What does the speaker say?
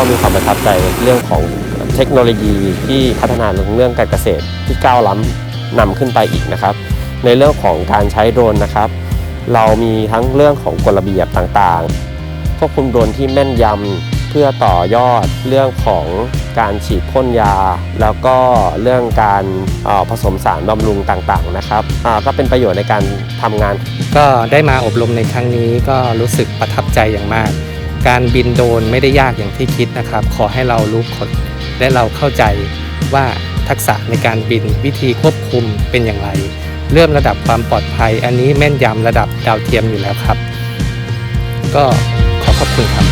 ก็มีความประทับใจเรื่องของเทคโนโลยีที่พัฒนาเรื่องการเกษตรที่ก้าวล้ำนำขึ้นไปอีกนะครับ ในเรื่องของการใช้โดรนนะครับ เรามีทั้งเรื่องของกฎระเบียบต่างๆควบคุมโดรนที่แม่นยำเพื่อต่อยอดเรื่องของการฉีดพ่นยา แล้วก็เรื่องการออผสมสารบำรุงต่างๆนะครับก็เป็นประโยชน์ในการทำงาน ก็ได้มาอบรมในครั้งนี้ก็รู้สึกประทับใจอย่างมาก การบินโดรนไม่ได้ยากอย่างที่คิดนะครับ ขอให้เรารู้กฎและเราเข้าใจว่าทักษะในการบินวิธีควบคุมเป็นอย่างไร เรื่องระดับความปลอดภัย อันนี้แม่นยำระดับดาวเทียมอยู่แล้วครับ ก็ขอขอบคุณครับ